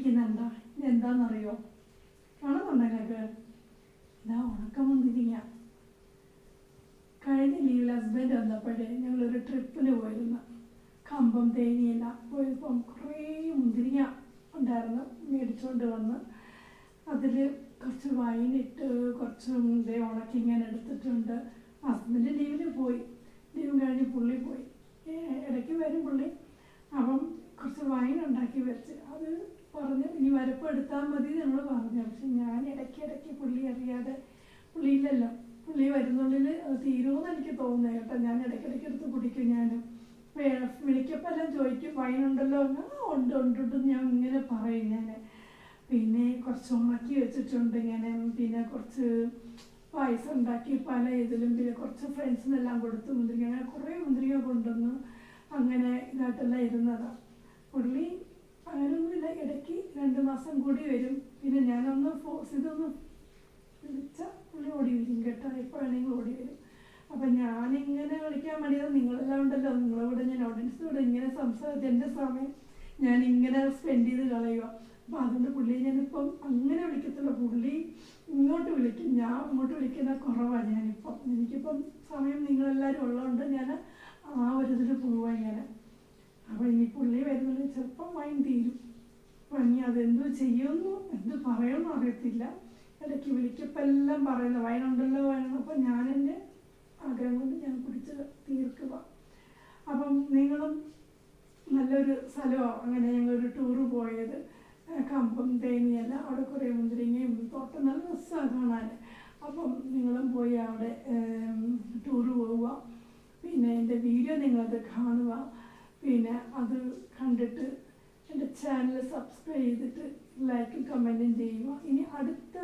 ഇരിക്കുന്നുണ്ടോ ഇതെന്താണെന്നറിയോ കാണുന്നുണ്ടോ നിങ്ങൾക്ക് ഇതാ വന്നിരിക്ക. കഴിഞ്ഞ ലീവിൽ ഹസ്ബൻഡ് വന്നപ്പോഴേ ഞങ്ങളൊരു ട്രിപ്പിന് പോയിരുന്നു. കമ്പം തേനിയെല്ലാം പോയപ്പം കുറേ മുന്തിരിങ്ങ ഉണ്ടായിരുന്നു. മേടിച്ചുകൊണ്ട് വന്ന് അതിൽ കുറച്ച് വൈനിട്ട് കുറച്ച് ഉണക്കി ഇങ്ങനെ എടുത്തിട്ടുണ്ട്. ഹസ്ബൻഡ് ലീവിൽ പോയി. ലീവ് കഴിഞ്ഞ് പുള്ളി പോയി. ഉണ്ടാക്കി വെച്ച്. അത് പറഞ്ഞ് ഇനി വരപ്പ് എടുത്താൽ മതി ഞങ്ങൾ പറഞ്ഞു. പക്ഷെ ഞാൻ ഇടയ്ക്ക് ഇടയ്ക്ക് പുള്ളി അറിയാതെ പുള്ളി ഇല്ലല്ലോ പുള്ളി വരുന്നുള്ളിൽ അത് തീരുമെന്ന് എനിക്ക് തോന്നുന്നത് കേട്ടോ. ഞാൻ ഇടയ്ക്കിടയ്ക്ക് എടുത്ത് കുടിക്കും ഞാൻ വിളിക്കപ്പോൾ എല്ലാം ചോദിക്കും വൈനുണ്ടല്ലോ. ആ ഉണ്ട് ഉണ്ട് ഉണ്ട് ഞാൻ ഇങ്ങനെ പറയും ഞാൻ പിന്നെ കുറച്ച് ഉണക്കി വെച്ചിട്ടുണ്ട് ഇങ്ങനെ. പിന്നെ കുറച്ച് പായസം ഉണ്ടാക്കി പല ഇതിലും. പിന്നെ കുറച്ച് ഫ്രണ്ട്സിനെല്ലാം കൊടുത്ത് മുന്തിരിങ്ങ. അങ്ങനെ കുറേ മുന്തിരിങ്ങ കൊണ്ടുവന്ന് അങ്ങനെ ഇതായിട്ടെല്ലാം ഇരുന്നതാണ് പുള്ളി അങ്ങനെയൊന്നുമില്ല ഇടയ്ക്ക് രണ്ട് മാസം കൂടി വരും. പിന്നെ ഞാനൊന്ന് ഫോഴ്സ് ഇതൊന്ന് വിളിച്ച പുള്ളി ഓടി വരും കേട്ടോ എപ്പോഴാണെങ്കിലും ഓടി വരും. അപ്പം ഞാനിങ്ങനെ വിളിക്കാൻ വേണ്ടിയത് നിങ്ങളെല്ലാം ഉണ്ടല്ലോ നിങ്ങളെ കൂടെ ഞാൻ ഓഡിയൻസിനോട് ഇങ്ങനെ സംസാരിച്ച് എന്റെ സമയം ഞാൻ ഇങ്ങനെ സ്പെൻഡ് ചെയ്ത് കളയുക അപ്പം അതുകൊണ്ട് പുള്ളി ഞാനിപ്പം അങ്ങനെ വിളിക്കത്തില്ല പുള്ളി ഇങ്ങോട്ട് വിളിക്കും. ഞാൻ അങ്ങോട്ട് വിളിക്കുന്ന കുറവാണ് ഞാനിപ്പം. എനിക്കിപ്പം സമയം നിങ്ങളെല്ലാവരും ഉള്ളതുകൊണ്ട് ഞാൻ ആ ഒരു ഇതിൽ പോവാ ഇനി പുള്ളി വരുന്നത് ചിലപ്പം വൈൻ തീരും. പനി അതെന്തോ ചെയ്യുന്നു. എന്ത് പറയുമെന്നോ അറിയത്തില്ല. ഇടയ്ക്ക് വിളിക്കപ്പോൾ എല്ലാം പറയുന്നത് വൈനുണ്ടല്ലോ വൈനാണ് അപ്പം ഞാൻ എന്റെ ആഗ്രഹം കൊണ്ട് ഞാൻ കുടിച്ച് തീർക്കുക. അപ്പം നിങ്ങളും നല്ലൊരു സ്ഥലമാണ് അങ്ങനെ ഞങ്ങളൊരു ടൂറ് പോയത്. കമ്പം തേനിയല്ല അവിടെ കുറേ മുന്തിരിങ്ങയും തോട്ടം നല്ല രസമാണ് കാണാൻ. അപ്പം നിങ്ങളും പോയി അവിടെ ടൂറ് പോവുക. പിന്നെ എന്റെ വീഡിയോ നിങ്ങളത് കാണുക. പിന്നെ അത് കണ്ടിട്ട് എന്റെ ചാനൽ സബ്സ്ക്രൈബ് ചെയ്തിട്ട് ലൈക്കും കമന്റും ചെയ്യുക. ഇനി അടുത്ത